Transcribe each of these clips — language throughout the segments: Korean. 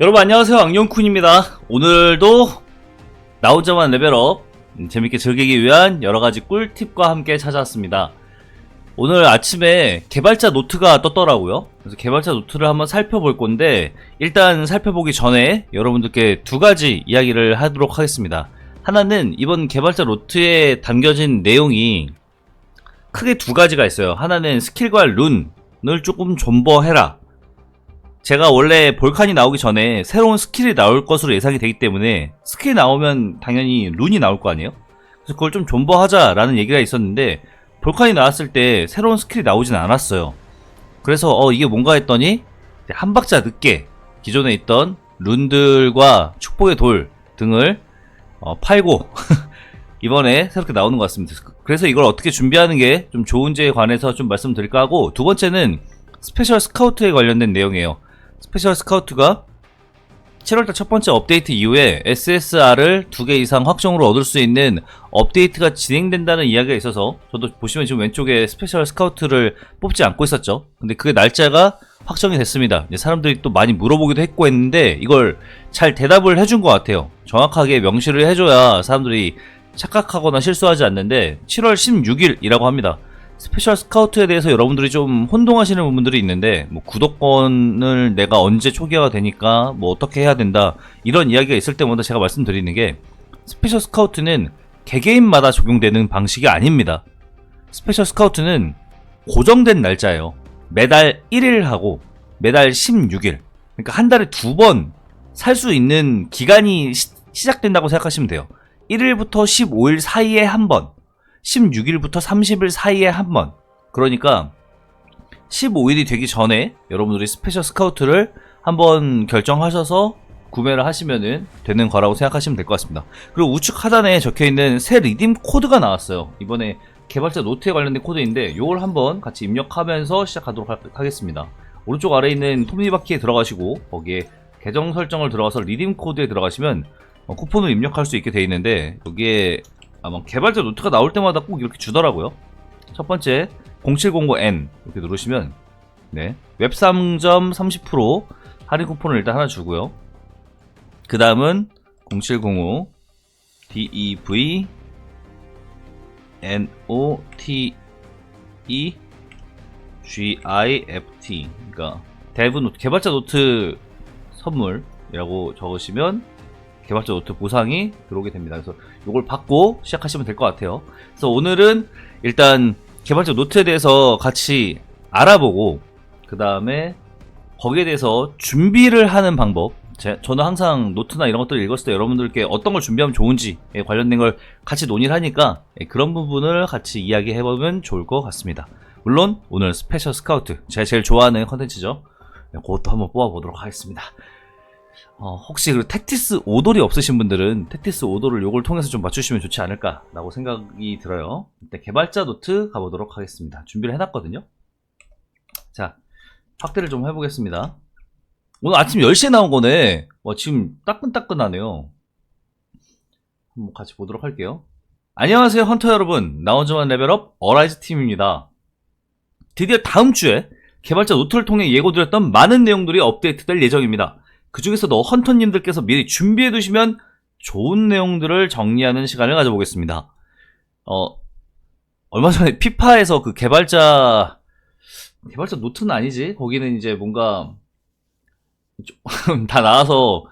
여러분 안녕하세요. 악령쿤입니다. 오늘도 나 혼자만 레벨업 음, 재밌게 즐기기 위한 여러가지 꿀팁과 함께 찾아왔습니다. 오늘 아침에 개발자 노트가 떴더라고요. 그래서 개발자 노트를 한번 살펴볼 건데 일단 살펴보기 전에 여러분들께 두 가지 이야기를 하도록 하겠습니다. 하나는 이번 개발자 노트에 담겨진 내용이 크게 두 가지가 있어요. 하나는 스킬과 룬을 조금 존버해라 제가 원래 볼칸이 나오기 전에 새로운 스킬이 나올 것으로 예상이 되기 때문에 스킬이 나오면 당연히 룬이 나올 거 아니에요? 그래서 그걸 좀 존버하자라는 얘기가 있었는데 볼칸이 나왔을 때 새로운 스킬이 나오진 않았어요. 그래서 어 이게 뭔가 했더니 한 박자 늦게 기존에 있던 룬들과 축복의 돌 등을 어, 팔고 이번에 새롭게 나오는 것 같습니다. 그래서 이걸 어떻게 준비하는 게 좀 좋은지에 관해서 좀 말씀드릴까 하고 두 번째는 스페셜 스카우트에 관련된 내용이에요. 스페셜 스카우트가 7월달 첫 번째 업데이트 이후에 SSR을 두 개 이상 확정으로 얻을 수 있는 업데이트가 진행된다는 이야기가 있어서 저도 보시면 지금 왼쪽에 스페셜 스카우트를 뽑지 않고 있었죠. 근데 그 날짜가 확정이 됐습니다. 사람들이 또 많이 물어보기도 했고 했는데 이걸 잘 대답을 해준 것 같아요. 정확하게 명시를 해줘야 사람들이 착각하거나 실수하지 않는데 7월 16일이라고 합니다. 스페셜 스카우트에 대해서 여러분들이 좀 혼동하시는 부분들이 있는데 뭐 구독권을 내가 언제 초기화가 되니까 뭐 어떻게 해야 된다 이런 이야기가 있을 때마다 제가 말씀드리는 게 스페셜 스카우트는 개개인마다 적용되는 방식이 아닙니다. 스페셜 스카우트는 고정된 날짜예요. 매달 1일 하고 매달 16일. 그러니까 한 달에 두 번 살 수 있는 기간이 시, 시작된다고 생각하시면 돼요. 1일부터 15일 사이에 한 번. 16일부터 30일 사이에 한 번. 그러니까 15일이 되기 전에 여러분들이 스페셜 스카우트를 한번 결정하셔서 구매를 하시면 되는 거라고 생각하시면 될 것 같습니다. 그리고 우측 하단에 적혀 있는 새 리딤 코드가 나왔어요. 이번에 개발자 노트에 관련된 코드인데 이걸 한번 같이 입력하면서 시작하도록 하- 하겠습니다. 오른쪽 아래에 있는 톱니바퀴에 들어가시고 거기에 계정 설정을 들어가서 리딤 코드에 들어가시면 어, 쿠폰을 입력할 수 있게 되어 있는데 여기에 아마 개발자 노트가 나올 때마다 꼭 이렇게 주더라고요. 첫 번째 0709N 이렇게 누르시면 네 웹상점 30% 할인 쿠폰을 일단 하나 주고요. 그 다음은 0705 DEV NOT E GIFT 그러니까 데브 노트 개발자 노트 선물이라고 적으시면 개발자 노트 보상이 들어오게 됩니다. 그래서 이걸 받고 시작하시면 될 것 같아요. 그래서 오늘은 일단 개발자 노트에 대해서 같이 알아보고 그 다음에 거기에 대해서 준비를 하는 방법. 제, 저는 항상 노트나 이런 것들을 읽었을 때 여러분들께 어떤 걸 준비하면 좋은지에 관련된 걸 같이 논의를 하니까 예, 그런 부분을 같이 이야기해보면 좋을 것 같습니다. 물론 오늘 스페셜 스카우트 제가 제일 좋아하는 컨텐츠죠. 예, 그것도 한번 뽑아보도록 하겠습니다. 어, 혹시 그 택티스 오돌이 없으신 분들은 택티스 오돌을 요걸 통해서 좀 맞추시면 좋지 않을까라고 생각이 들어요. 일단 개발자 노트 가보도록 하겠습니다. 준비를 해놨거든요. 자, 확대를 좀 해보겠습니다. 오늘 아침 10시에 나온 거네. 와, 지금 따끈따끈하네요. 한번 같이 보도록 할게요. 안녕하세요, 헌터 여러분. 나 혼자만 레벨업 어라이즈 팀입니다. 드디어 다음 주에 개발자 노트를 통해 예고드렸던 많은 내용들이 업데이트될 예정입니다. 그 중에서도 헌터님들께서 미리 준비해 두시면 좋은 내용들을 정리하는 시간을 가져보겠습니다. 어, 얼마 전에 피파에서 그 개발자, 개발자 노트는 아니지? 거기는 이제 뭔가, 좀 다 나와서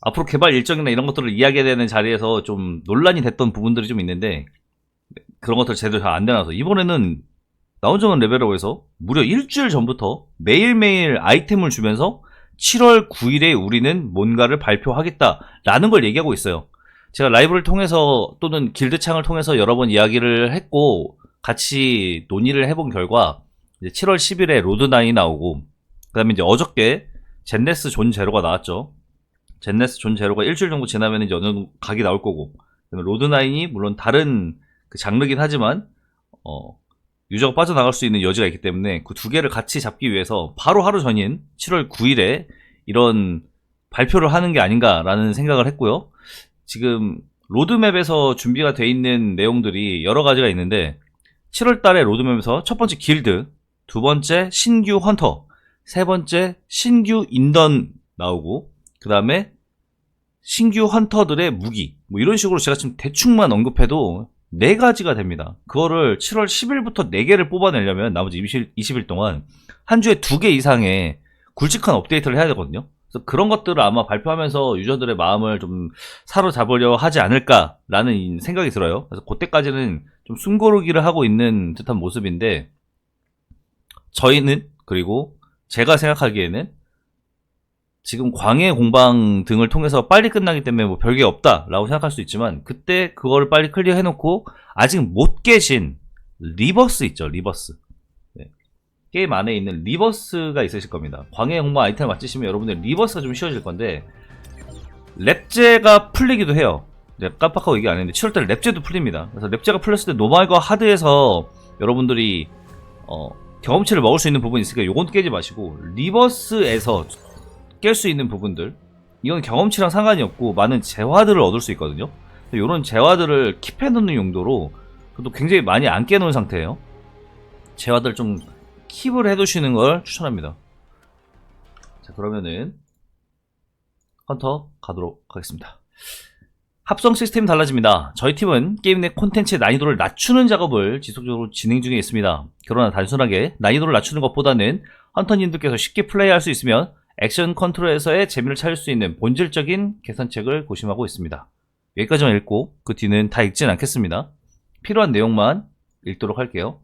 앞으로 개발 일정이나 이런 것들을 이야기해야 되는 자리에서 좀 논란이 됐던 부분들이 좀 있는데, 그런 것들 제대로 잘 안 되나서, 이번에는 나 혼자만 레벨업에서 무려 일주일 전부터 매일매일 아이템을 주면서 7월 9일에 우리는 뭔가를 발표하겠다라는 걸 얘기하고 있어요. 제가 라이브를 통해서 또는 길드창을 통해서 여러 번 이야기를 했고 같이 논의를 해본 결과 이제 7월 10일에 로드9이 나오고 그다음에 이제 어저께 젠네스 존 제로가 나왔죠. 젠네스 존 제로가 일주일 정도 지나면 이제 어느 각이 나올 거고 로드9이 물론 다른 그 장르긴 하지만 어 유저가 빠져나갈 수 있는 여지가 있기 때문에 그 두 개를 같이 잡기 위해서 바로 하루 전인 7월 9일에 이런 발표를 하는 게 아닌가라는 생각을 했고요. 지금 로드맵에서 준비가 돼 있는 내용들이 여러 가지가 있는데 7월 달에 로드맵에서 첫 번째 길드, 두 번째 신규 헌터, 세 번째 신규 인던 나오고 그 다음에 신규 헌터들의 무기 뭐 이런 식으로 제가 지금 대충만 언급해도 네 가지가 됩니다. 그거를 7월 10일부터 4개를 뽑아내려면 나머지 20일, 20일 동안 한 주에 2개 이상의 굵직한 업데이트를 해야 되거든요. 그래서 그런 것들을 아마 발표하면서 유저들의 마음을 좀 사로잡으려 하지 않을까라는 생각이 들어요. 그래서 그때까지는 좀 숨고르기를 하고 있는 듯한 모습인데 저희는 그리고 제가 생각하기에는 지금 광해 공방 등을 통해서 빨리 끝나기 때문에 뭐 별게 없다라고 생각할 수 있지만 그때 그거를 빨리 클리어 해놓고 아직 못 깨신 리버스 있죠 리버스. 네. 게임 안에 있는 리버스가 있으실 겁니다. 광해 공방 아이템을 맞추시면 여러분들 리버스가 좀 쉬워질 건데 랩제가 풀리기도 해요. 네, 깜빡하고 얘기 안 했는데 7월달에 랩제도 풀립니다. 그래서 랩제가 풀렸을 때 노말과 하드에서 여러분들이 어, 경험치를 먹을 수 있는 부분이 있으니까 요건 깨지 마시고 리버스에서 깰 수 있는 부분들. 이건 경험치랑 상관이 없고 많은 재화들을 얻을 수 있거든요. 이런 재화들을 킵해 놓는 용도로 그것도 굉장히 많이 안 깨놓은 상태예요. 재화들 좀 킵을 해 두시는 걸 추천합니다. 자 그러면은 헌터 가도록 하겠습니다. 합성 시스템이 달라집니다. 저희 팀은 게임 내 콘텐츠의 난이도를 낮추는 작업을 지속적으로 진행 중에 있습니다. 그러나 단순하게 난이도를 낮추는 것보다는 헌터님들께서 쉽게 플레이할 수 있으면 액션 컨트롤에서의 재미를 찾을 수 있는 본질적인 개선책을 고심하고 있습니다. 여기까지만 읽고 그 뒤는 다 읽진 않겠습니다. 필요한 내용만 읽도록 할게요.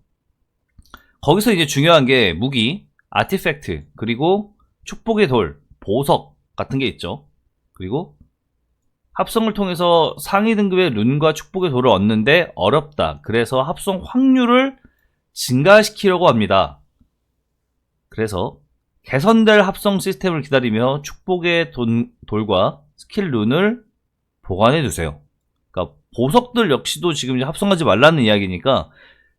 거기서 이제 중요한 게 무기, 아티팩트, 그리고 축복의 돌, 보석 같은 게 있죠. 그리고 합성을 통해서 상위 등급의 룬과 축복의 돌을 얻는데 어렵다. 그래서 합성 확률을 증가시키려고 합니다. 그래서 개선될 합성 시스템을 기다리며 축복의 돈- 돌과 스킬 룬을 보관해 두세요. 그러니까 보석들 역시도 지금 합성하지 말라는 이야기니까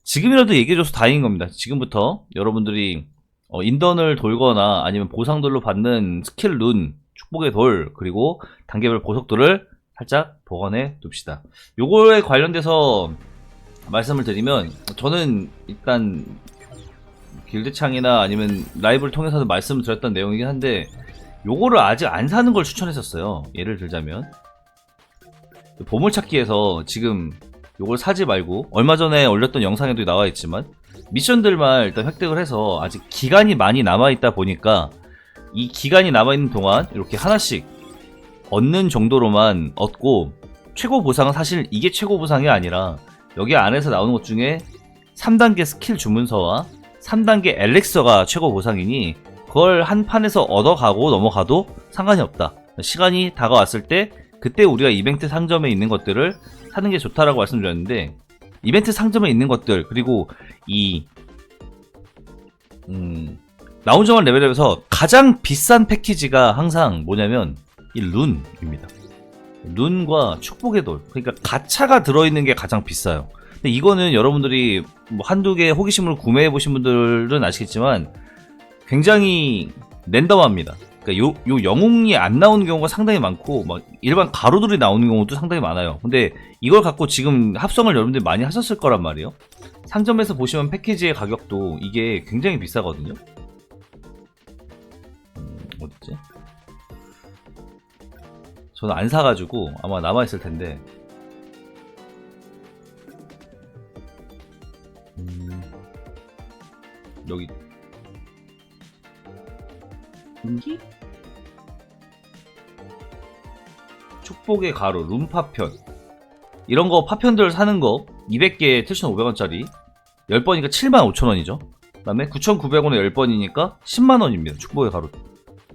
지금이라도 얘기해줘서 다행인 겁니다. 지금부터 여러분들이 어, 인던을 돌거나 아니면 보상들로 받는 스킬 룬, 축복의 돌, 그리고 단계별 보석들을 살짝 보관해 둡시다. 요거에 관련돼서 말씀을 드리면 저는 일단 길드창이나 아니면 라이브를 통해서도 말씀을 드렸던 내용이긴 한데 요거를 아직 안 사는 걸 추천했었어요. 예를 들자면 보물찾기에서 지금 요걸 사지 말고 얼마 전에 올렸던 영상에도 나와 있지만 미션들만 일단 획득을 해서 아직 기간이 많이 남아 있다 보니까 이 기간이 남아 있는 동안 이렇게 하나씩 얻는 정도로만 얻고 최고 보상은 사실 이게 최고 보상이 아니라 여기 안에서 나오는 것 중에 3단계 스킬 주문서와 3단계 엘릭서가 최고 보상이니 그걸 한 판에서 얻어가고 넘어가도 상관이 없다. 시간이 다가왔을 때 그때 우리가 이벤트 상점에 있는 것들을 사는 게 좋다라고 말씀드렸는데 이벤트 상점에 있는 것들 그리고 이 음, 나운정한 레벨에서 가장 비싼 패키지가 항상 뭐냐면 이 룬입니다. 룬과 축복의 돌. 그러니까 가차가 들어있는 게 가장 비싸요. 근데 이거는 여러분들이 뭐 한두 개 호기심으로 구매해 보신 분들은 아시겠지만 굉장히 랜덤합니다. 그러니까 요, 요 영웅이 안 나오는 경우가 상당히 많고 막 일반 가로들이 나오는 경우도 상당히 많아요. 근데 이걸 갖고 지금 합성을 여러분들이 많이 하셨을 거란 말이에요. 상점에서 보시면 패키지의 가격도 이게 굉장히 비싸거든요. 음, 어딨지? 저는 안 사가지고 아마 남아있을 텐데. 여기. 인기? 축복의 가루, 룸 파편. 이런 거 파편들 사는 거 200개에 7,500원짜리 10번이니까 75,000원이죠. 그 다음에 9,900원에 10번이니까 10만원입니다. 축복의 가루.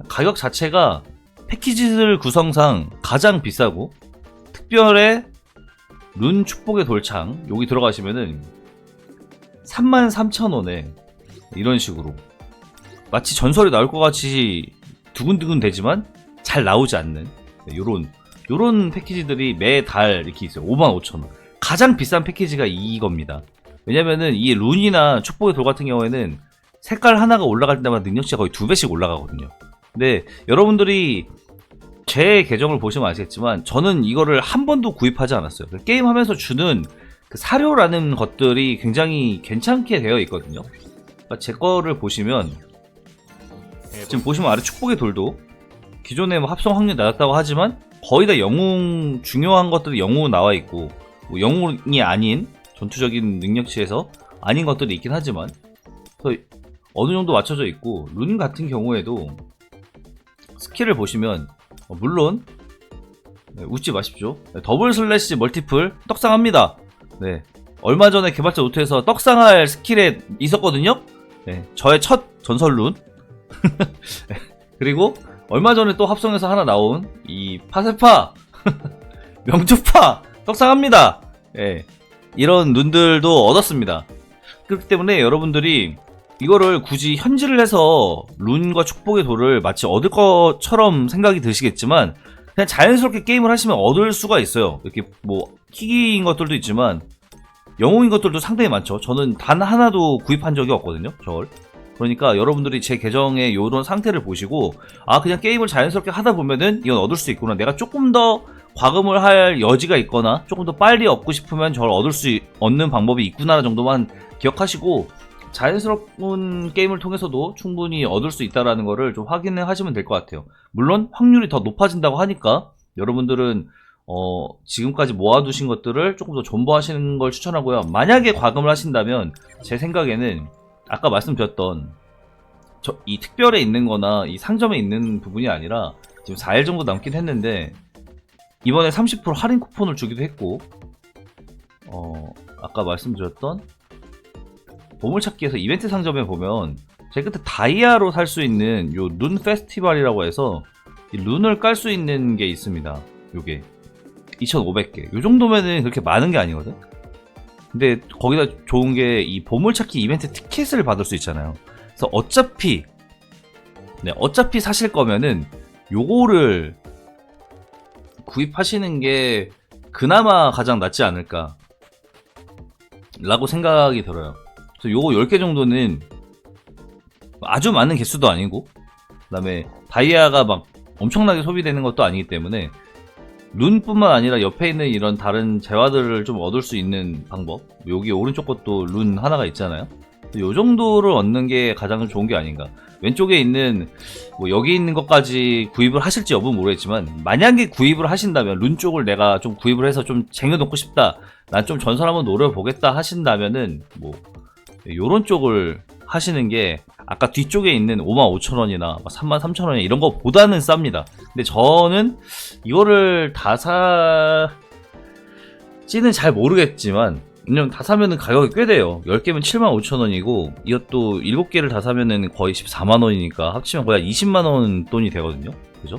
가격 자체가 패키지들 구성상 가장 비싸고 특별의 룬 축복의 돌창 여기 들어가시면은 33,000원에 이런 식으로. 마치 전설이 나올 것 같이 두근두근 되지만 잘 나오지 않는 네, 요런 요런 패키지들이 매달 이렇게 있어요. 55,000원. 가장 비싼 패키지가 이겁니다. 왜냐면은 이 룬이나 축복의 돌 같은 경우에는 색깔 하나가 올라갈 때마다 능력치가 거의 두 배씩 올라가거든요. 근데 여러분들이 제 계정을 보시면 아시겠지만 저는 이거를 한 번도 구입하지 않았어요. 게임 하면서 주는 그 사료라는 것들이 굉장히 괜찮게 되어 있거든요. 그러니까 제 거를 보시면 지금 보시면 아래 축복의 돌도 기존에 뭐 합성 확률이 낮았다고 하지만 거의 다 영웅 중요한 것들이 영웅 나와 있고 뭐 영웅이 아닌 전투적인 능력치에서 아닌 것들이 있긴 하지만 어느 정도 맞춰져 있고 룬 같은 경우에도 스킬을 보시면 어, 물론 네, 웃지 마십시오. 네, 더블 슬래시 멀티플 떡상합니다. 네. 얼마 전에 개발자 노트에서 떡상할 스킬에 있었거든요. 네. 저의 첫 전설 룬. 네, 그리고 얼마 전에 또 합성해서 하나 나온 이 파세파 명주파 떡상합니다. 예. 이런 룬들도 얻었습니다. 그렇기 때문에 여러분들이 이거를 굳이 현질을 해서 룬과 축복의 돌을 마치 얻을 것처럼 생각이 드시겠지만 그냥 자연스럽게 게임을 하시면 얻을 수가 있어요. 이렇게 뭐 희귀인 것들도 있지만 영웅인 것들도 상당히 많죠. 저는 단 하나도 구입한 적이 없거든요. 저걸. 그러니까 여러분들이 제 계정의 요런 상태를 보시고 아 그냥 게임을 자연스럽게 하다 보면은 이건 얻을 수 있구나. 내가 조금 더 과금을 할 여지가 있거나 조금 더 빨리 얻고 싶으면 저걸 얻을 수 있- 얻는 방법이 있구나 정도만 기억하시고 자연스러운 게임을 통해서도 충분히 얻을 수 있다라는 거를 좀 확인을 하시면 될 것 같아요. 물론 확률이 더 높아진다고 하니까 여러분들은 어, 지금까지 모아두신 것들을 조금 더 존버하시는 걸 추천하고요. 만약에 과금을 하신다면 제 생각에는 아까 말씀드렸던 저, 이 특별에 있는 거나 이 상점에 있는 부분이 아니라 지금 4일 정도 남긴 했는데 이번에 30% 할인 쿠폰을 주기도 했고 어, 아까 말씀드렸던 보물찾기에서 이벤트 상점에 보면 제가 그때 다이아로 살 수 있는 요 룬 페스티벌이라고 해서 이 룬을 깔 수 있는 게 있습니다. 요게 2,500개. 요 정도면은 그렇게 많은 게 아니거든. 근데 거기다 좋은 게 이 보물찾기 이벤트 티켓을 받을 수 있잖아요. 그래서 어차피 네, 어차피 사실 거면은 요거를 구입하시는 게 그나마 가장 낫지 않을까 라고 생각이 들어요. 그래서 요거 10개 정도는 아주 많은 개수도 아니고 그다음에 다이아가 막 엄청나게 소비되는 것도 아니기 때문에 룬뿐만 아니라 옆에 있는 이런 다른 재화들을 좀 얻을 수 있는 방법 여기 오른쪽 것도 룬 하나가 있잖아요. 요 정도를 얻는 게 가장 좋은 게 아닌가. 왼쪽에 있는 뭐 여기 있는 것까지 구입을 하실지 여부는 모르겠지만 만약에 구입을 하신다면 룬 쪽을 내가 좀 구입을 해서 좀 쟁여놓고 싶다 난 좀 전설 한번 노려보겠다 하신다면은 뭐 요런 쪽을 하시는 게 아까 뒤쪽에 있는 55,000원이나 33,000원이나 이런 거보다는 쌉니다. 근데 저는 이거를 다 사지는 잘 모르겠지만 왜냐면 다 사면은 가격이 꽤 돼요. 10개면 75,000원이고 이것도 7개를 다 사면은 거의 14만원이니까 합치면 거의 한 20만원 돈이 되거든요. 그죠?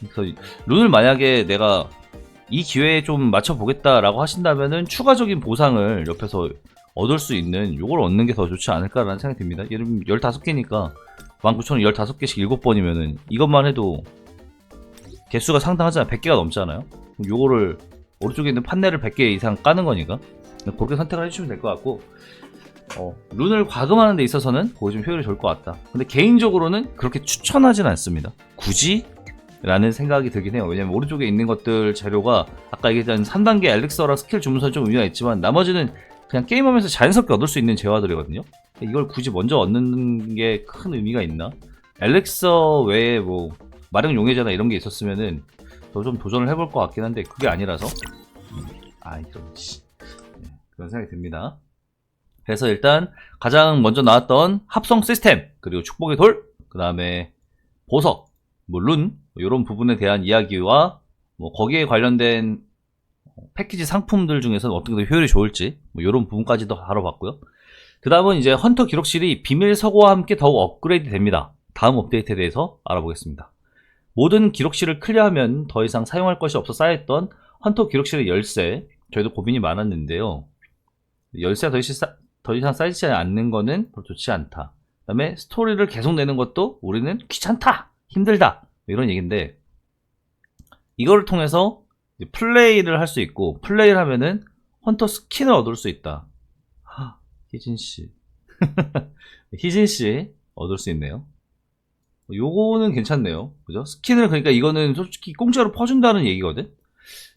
그래서 룬을 만약에 내가 이 기회에 좀 맞춰보겠다라고 하신다면은 추가적인 보상을 옆에서 얻을 수 있는 요걸 얻는 게 더 좋지 않을까라는 생각이 듭니다. 예를 들면 15개니까 19,000원 15개씩 7번이면은 이것만 해도 개수가 상당하잖아요. 100개가 넘잖아요. 요거를 오른쪽에 있는 판넬을 100개 이상 까는 거니까 그렇게 선택을 해주시면 될 것 같고 어, 룬을 과금하는 데 있어서는 그거 좀 효율이 좋을 것 같다. 근데 개인적으로는 그렇게 추천하진 않습니다. 굳이? 라는 생각이 들긴 해요. 왜냐면 오른쪽에 있는 것들 재료가 아까 얘기했던 3단계 엘릭서랑 스킬 주문서 좀 의미가 있지만 나머지는 그냥 게임하면서 자연스럽게 얻을 수 있는 재화들이거든요. 이걸 굳이 먼저 얻는 게 큰 의미가 있나? 엘릭서 외에 뭐 마력 용해자나 이런 게 있었으면은 더좀 도전을 해볼 것 같긴 한데 그게 아니라서 음, 아 이런 씨 네, 그런 생각이 듭니다. 그래서 일단 가장 먼저 나왔던 합성 시스템 그리고 축복의 돌 그 다음에 보석 물론 이런 부분에 대한 이야기와 뭐 거기에 관련된 패키지 상품들 중에서 어떻게 더 효율이 좋을지 뭐 이런 부분까지도 다뤄봤고요. 그 다음은 이제 헌터 기록실이 비밀 서고와 함께 더욱 업그레이드 됩니다. 다음 업데이트에 대해서 알아보겠습니다. 모든 기록실을 클리어하면 더 이상 사용할 것이 없어 쌓였던 헌터 기록실의 열쇠 저희도 고민이 많았는데요. 열쇠가 더 이상, 쌓- 더 이상 쌓이지 않는 거는 좋지 않다. 그 다음에 스토리를 계속 내는 것도 우리는 귀찮다! 힘들다! 이런 얘기인데 이거를 통해서 플레이를 할 수 있고 플레이를 하면은 헌터 스킨을 얻을 수 있다. 하, 희진 씨, 희진 씨 얻을 수 있네요. 요거는 괜찮네요. 그죠? 스킨을 그러니까 이거는 솔직히 공짜로 퍼준다는 얘기거든.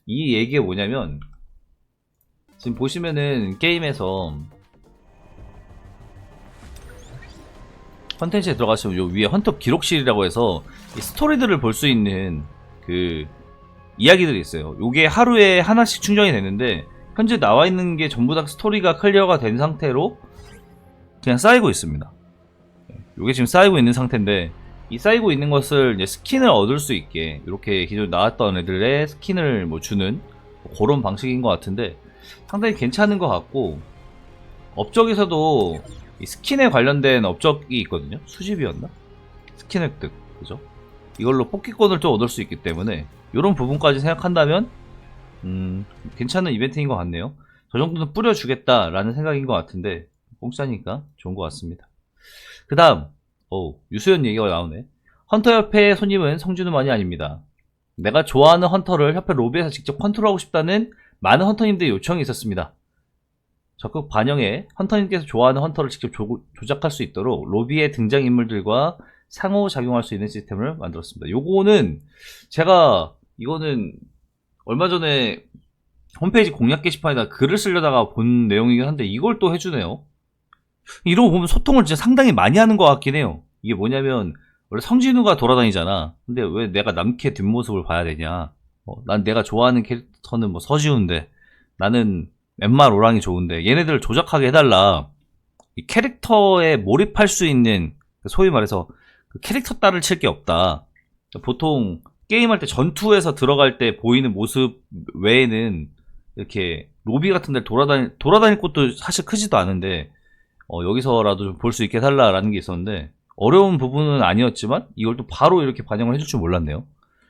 이 얘기가 뭐냐면 지금 보시면은 게임에서 컨텐츠에 들어가시면 요 위에 헌터 기록실이라고 해서 이 스토리들을 볼 수 있는 그 이야기들이 있어요. 요게 하루에 하나씩 충전이 되는데 현재 나와 있는 게 전부 다 스토리가 클리어가 된 상태로 그냥 쌓이고 있습니다. 요게 지금 쌓이고 있는 상태인데 이 쌓이고 있는 것을 이제 스킨을 얻을 수 있게 이렇게 기존에 나왔던 애들의 스킨을 뭐 주는 그런 방식인 것 같은데 상당히 괜찮은 것 같고 업적에서도 이 스킨에 관련된 업적이 있거든요. 수집이었나? 스킨 획득 그죠? 이걸로 뽑기권을 좀 얻을 수 있기 때문에 이런 부분까지 생각한다면 음 괜찮은 이벤트인 것 같네요. 저 정도는 뿌려주겠다라는 생각인 것 같은데 공짜니까 좋은 것 같습니다. 그 다음 오 유수연 얘기가 나오네. 헌터 협회의 손님은 성준우만이 아닙니다. 내가 좋아하는 헌터를 협회 로비에서 직접 컨트롤하고 싶다는 많은 헌터님들의 요청이 있었습니다. 적극 반영해 헌터님께서 좋아하는 헌터를 직접 조, 조작할 수 있도록 로비의 등장인물들과 상호작용할 수 있는 시스템을 만들었습니다. 요거는 제가 이거는 얼마 전에 홈페이지 공략 게시판에다 글을 쓰려다가 본 내용이긴 한데 이걸 또 해주네요. 거 보면 소통을 진짜 상당히 많이 하는 것 같긴 해요. 이게 뭐냐면 원래 성진우가 돌아다니잖아. 근데 왜 내가 남캐 뒷모습을 봐야 되냐? 어, 난 내가 좋아하는 캐릭터는 뭐 서지훈데 나는 엠마 로랑이 좋은데 얘네들을 조작하게 해달라. 이 캐릭터에 몰입할 수 있는 소위 말해서 그 캐릭터 따를 칠 게 없다. 보통 게임할 때 전투에서 들어갈 때 보이는 모습 외에는 이렇게 로비 같은 데 돌아다니, 돌아다닐 곳도 사실 크지도 않은데 어, 여기서라도 좀 볼 수 있게 해달라라는 게 있었는데 어려운 부분은 아니었지만 이걸 또 바로 이렇게 반영을 해줄 줄 몰랐네요.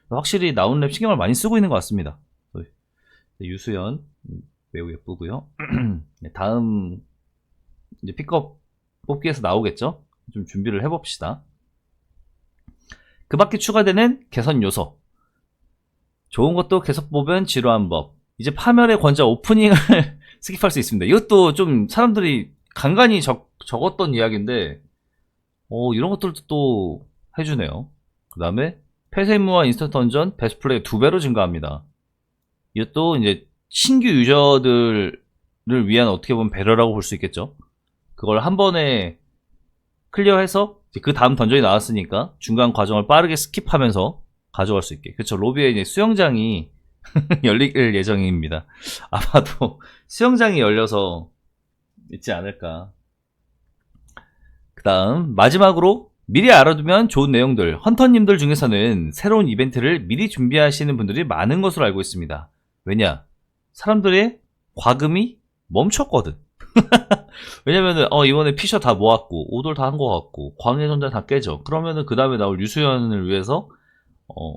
확실히 나온 랩 신경을 많이 쓰고 있는 것 같습니다. 네, 유수연 음, 매우 예쁘고요. 네, 다음 이제 픽업 뽑기에서 나오겠죠? 좀 준비를 해봅시다. 그 밖에 추가되는 개선 요소. 좋은 것도 계속 보면 지루한 법. 이제 파멸의 권자 오프닝을 스킵할 수 있습니다. 이것도 좀 사람들이 간간히 적, 적었던 이야기인데, 어, 이런 것들도 또 해주네요. 그 다음에 폐쇄무와 인스턴트 던전 베스트 플레이 두 배로 증가합니다. 이것도 이제 신규 유저들을 위한 어떻게 보면 배려라고 볼 수 있겠죠. 그걸 한 번에 클리어해서 그 다음 던전이 나왔으니까 중간 과정을 빠르게 스킵하면서 가져갈 수 있게. 그렇죠. 로비에 이제 수영장이 열릴 예정입니다. 아마도 수영장이 열려서 있지 않을까. 그 다음 마지막으로 미리 알아두면 좋은 내용들. 헌터님들 중에서는 새로운 이벤트를 미리 준비하시는 분들이 많은 것으로 알고 있습니다. 왜냐? 사람들의 과금이 멈췄거든. 왜냐면은 어 이번에 피셔 다 모았고 오돌 다한것 같고 광해 전자 다 깨져. 그러면은 그 다음에 나올 유수연을 위해서 어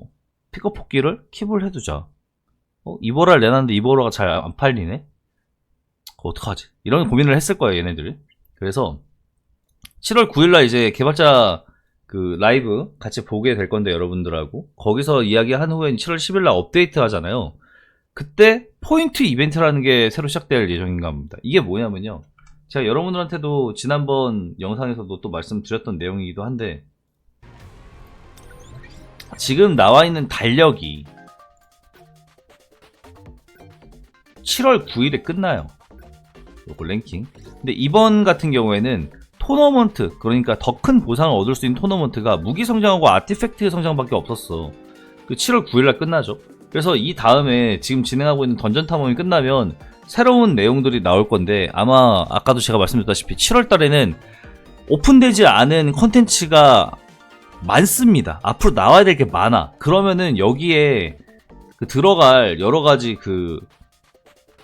픽업 폭기를 킵을 해두자. 어 이보라를 내놨는데 이보라가 잘 안 팔리네. 그거 어떡하지? 이런 고민을 했을 거예요 얘네들. 그래서 7월 9일날 이제 개발자 그 라이브 같이 보게 될 건데 여러분들하고 거기서 이야기한 후에 7월 10일날 업데이트 하잖아요. 그때 포인트 이벤트라는 게 새로 시작될 예정인가 합니다. 이게 뭐냐면요. 제가 여러분들한테도 지난번 영상에서도 또 말씀드렸던 내용이기도 한데 지금 나와 있는 달력이 7월 9일에 끝나요. 요거 랭킹. 근데 이번 같은 경우에는 토너먼트, 그러니까 더 큰 보상을 얻을 수 있는 토너먼트가 무기 성장하고 아티팩트 성장밖에 없었어. 그 7월 9일날 끝나죠. 그래서 이 다음에 지금 진행하고 있는 던전 탐험이 끝나면 새로운 내용들이 나올 건데 아마 아까도 제가 말씀드렸다시피 7월 달에는 오픈되지 않은 컨텐츠가 많습니다. 앞으로 나와야 될 게 많아. 그러면은 여기에 그 들어갈 여러 가지 그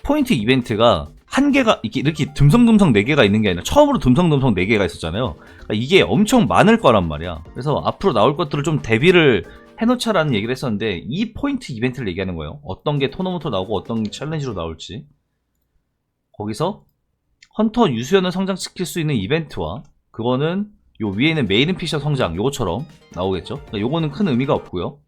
포인트 이벤트가 한 개가 이렇게, 이렇게 듬성듬성 네 개가 있는 게 아니라 처음으로 듬성듬성 네 개가 있었잖아요. 그러니까 이게 엄청 많을 거란 말이야. 그래서 앞으로 나올 것들을 좀 대비를 해놓자라는 얘기를 했었는데 이 포인트 이벤트를 얘기하는 거예요. 어떤 게 토너먼트로 나오고 어떤 게 챌린지로 나올지. 거기서 헌터 유수연을 성장시킬 수 있는 이벤트와 그거는 요 위에 있는 메이든 피셔 성장 요거처럼 나오겠죠. 그러니까 요거는 큰 의미가 없고요.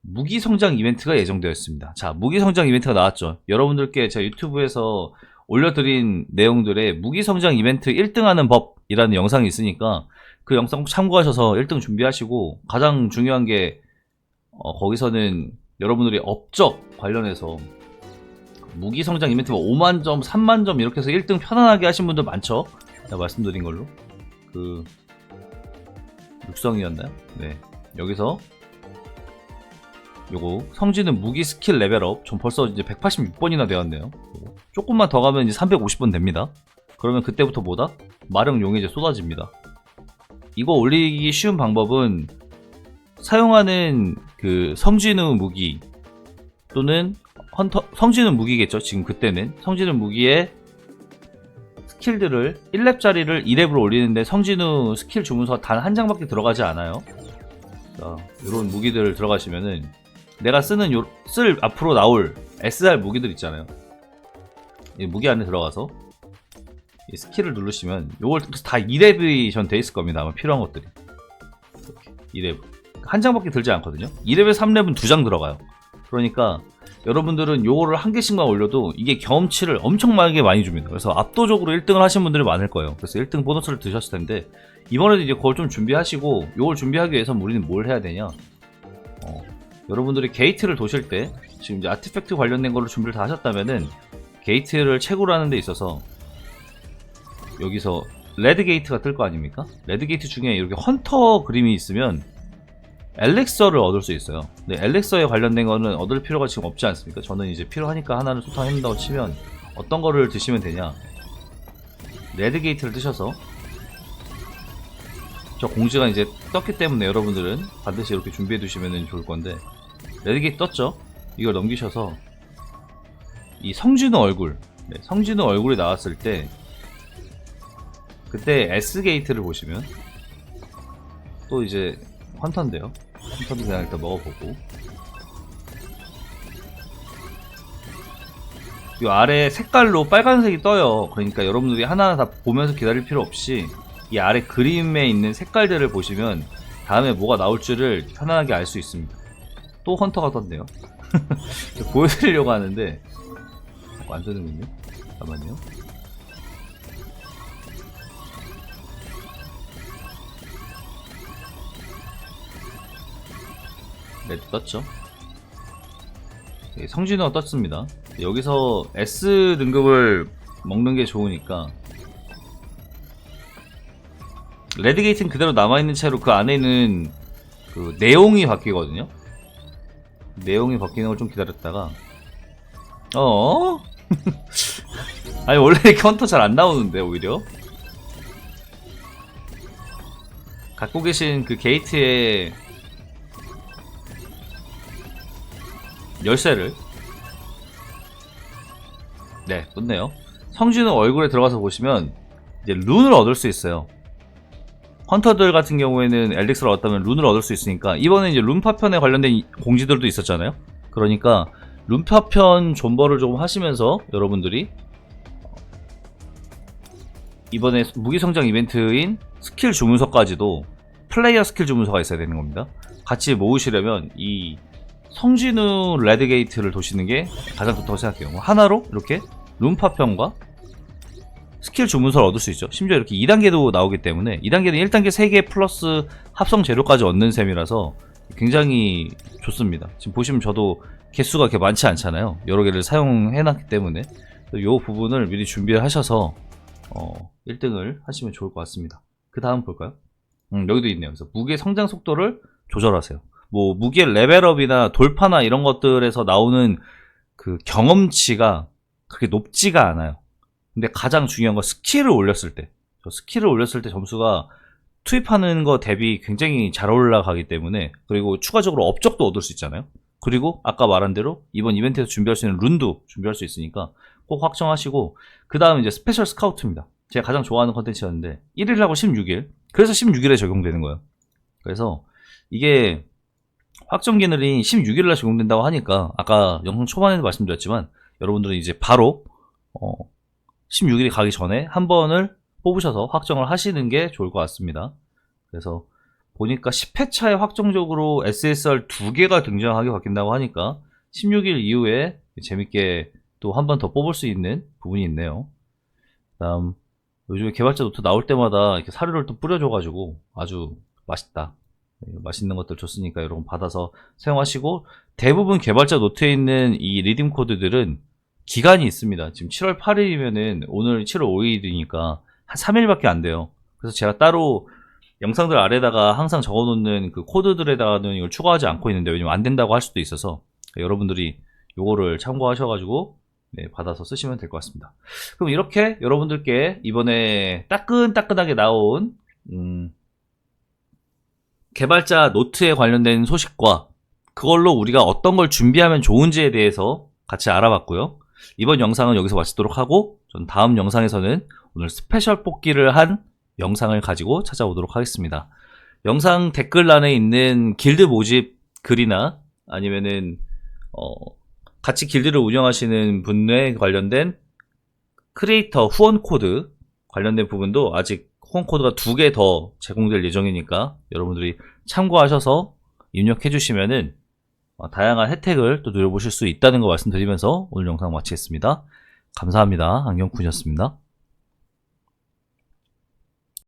무기 성장 이벤트가 예정되어 있습니다. 자, 무기 성장 이벤트가 나왔죠. 여러분들께 제가 유튜브에서 올려드린 내용들의 무기 성장 이벤트 1등하는 법이라는 영상이 있으니까 그 영상 꼭 참고하셔서 1등 준비하시고 가장 중요한 게 어, 거기서는 여러분들이 업적 관련해서 무기 성장 이벤트가 5만 점, 3만 점 이렇게 해서 1등 편안하게 하신 분들 많죠. 제가 말씀드린 걸로 그 육성이었나요? 네. 여기서 요거 성지는 무기 스킬 레벨업 전 벌써 이제 186번이나 되었네요. 조금만 더 가면 이제 350번 됩니다 그러면 그때부터 뭐다? 마력 용이 이제 쏟아집니다 이거 올리기 쉬운 방법은 사용하는 그 성진우 무기 또는 헌터 성진우 무기겠죠 지금 그때는. 성진우 무기에 스킬들을 1렙짜리를 2렙으로 올리는데 성진우 스킬 주문서 단 한 장밖에 들어가지 않아요. 자, 이런 무기들 들어가시면은 내가 쓰는 요, 쓸 앞으로 나올 SR 무기들 있잖아요. 이 무기 안에 들어가서. 이 스킬을 누르시면 요걸 다 2렙이 전돼 있을 겁니다. 아마 필요한 것들이. 이렇게 2렙. 한 장밖에 들지 않거든요. 2렙에 3렙은 두 장 들어가요. 그러니까 여러분들은 요거를 한 개씩만 올려도 이게 경험치를 엄청나게 많이 줍니다. 그래서 압도적으로 1등을 하신 분들이 많을 거예요. 그래서 1등 보너스를 드셨을 텐데 이번에도 이제 그걸 좀 준비하시고 요걸 준비하기 위해서 우리는 뭘 해야 되냐? 어, 여러분들이 게이트를 도실 때 지금 이제 아티팩트 관련된 걸로 준비를 다 하셨다면은 게이트를 채굴 하는 데 있어서 여기서 레드 게이트가 뜰 거 아닙니까? 레드 게이트 중에 이렇게 헌터 그림이 있으면 엘렉서를 얻을 수 있어요. 근데 엘렉서에 관련된 거는 얻을 필요가 지금 없지 않습니까? 저는 이제 필요하니까 하나를 소탕해준다고 치면 어떤 거를 드시면 되냐? 레드 게이트를 드셔서 저 공지가 이제 떴기 때문에 여러분들은 반드시 이렇게 준비해 두시면 좋을 건데 레드게이트 떴죠? 이걸 넘기셔서 이 성진우 얼굴 네, 성진우 얼굴이 나왔을 때 그때 S게이트를 보시면 또 이제 헌터인데요 헌터도 그냥 일단 먹어보고 이 아래 색깔로 빨간색이 떠요 그러니까 여러분들이 하나하나 다 보면서 기다릴 필요 없이 이 아래 그림에 있는 색깔들을 보시면 다음에 뭐가 나올 줄을 편안하게 알 수 있습니다. 또 헌터가 떴네요. 보여드리려고 하는데 안 뜨는군요. 잠깐만요. 네, 떴죠. 네, 성진호가 떴습니다. 여기서 S 등급을 먹는 게 좋으니까 레드 게이트는 그대로 남아있는 채로 그 안에는 그 내용이 바뀌거든요. 내용이 바뀌는 걸 좀 기다렸다가 어? 아니 원래 이렇게 헌터 잘 안 나오는데 오히려 갖고 계신 그 게이트의 열쇠를 네 떴네요 성진우 얼굴에 들어가서 보시면 이제 룬을 얻을 수 있어요 헌터들 같은 경우에는 엘릭스를 얻다면 룬을 얻을 수 있으니까 이번에 이제 룬 파편에 관련된 이- 공지들도 있었잖아요. 그러니까 룬 파편 존버를 조금 하시면서 여러분들이 이번에 무기성장 이벤트인 스킬 주문서까지도 플레이어 스킬 주문서가 있어야 되는 겁니다. 같이 모으시려면 이 성진우 레드게이트를 도시는 게 가장 좋다고 생각해요. 뭐 하나로 이렇게 룬파편과 스킬 주문서를 얻을 수 있죠. 심지어 이렇게 2단계도 나오기 때문에 2단계는 1단계 3개 플러스 합성 재료까지 얻는 셈이라서 굉장히 좋습니다. 지금 보시면 저도 개수가 그렇게 많지 않잖아요. 여러 개를 사용해놨기 때문에 이 부분을 미리 준비를 하셔서 어, 1등을 하시면 좋을 것 같습니다. 그 다음 볼까요? 음, 여기도 있네요. 그래서 무게 성장 속도를 조절하세요. 뭐 무게 레벨업이나 돌파나 이런 것들에서 나오는 그 경험치가 그렇게 높지가 않아요. 근데 가장 중요한 건 스킬을 올렸을 때. 저 스킬을 올렸을 때 점수가 투입하는 거 대비 굉장히 잘 올라가기 때문에 그리고 추가적으로 업적도 얻을 수 있잖아요. 그리고 아까 말한 대로 이번 이벤트에서 준비할 수 있는 룬도 준비할 수 있으니까 꼭 확정하시고 그 다음 이제 스페셜 스카우트입니다. 제가 가장 좋아하는 컨텐츠였는데 1일하고 16일 그래서 16일에 적용되는 거예요. 그래서 이게 확정 기능이 16일 날 적용된다고 하니까 아까 영상 초반에도 말씀드렸지만 여러분들은 이제 바로 어, 16일이 가기 전에 한 번을 뽑으셔서 확정을 하시는 게 좋을 것 같습니다. 그래서 보니까 10회차에 확정적으로 SSR 두 개가 등장하게 바뀐다고 하니까 16일 이후에 재밌게 또 한 번 더 뽑을 수 있는 부분이 있네요. 다음 요즘에 개발자 노트 나올 때마다 이렇게 사료를 또 뿌려줘가지고 아주 맛있다. 네, 맛있는 것들 줬으니까 여러분 받아서 사용하시고 대부분 개발자 노트에 있는 이 리딩 코드들은 기간이 있습니다. 지금 7월 8일이면은 오늘 7월 5일이니까 한 3일밖에 안 돼요. 그래서 제가 따로 영상들 아래다가 항상 적어놓는 그 코드들에다가는 이걸 추가하지 않고 있는데 왜냐면 안 된다고 할 수도 있어서 여러분들이 요거를 참고하셔가지고 네, 받아서 쓰시면 될 것 같습니다. 그럼 이렇게 여러분들께 이번에 따끈따끈하게 나온 음, 개발자 노트에 관련된 소식과 그걸로 우리가 어떤 걸 준비하면 좋은지에 대해서 같이 알아봤고요. 이번 영상은 여기서 마치도록 하고 전 다음 영상에서는 오늘 스페셜 뽑기를 한 영상을 가지고 찾아오도록 하겠습니다. 영상 댓글란에 있는 길드 모집 글이나 아니면은 어, 같이 길드를 운영하시는 분에 관련된 크리에이터 후원 코드 관련된 부분도 아직 후원 코드가 두 개 더 제공될 예정이니까 여러분들이 참고하셔서 입력해 주시면은 어, 다양한 혜택을 또 누려보실 수 있다는 거 말씀드리면서 오늘 영상 마치겠습니다. 감사합니다. 안경쿤이었습니다.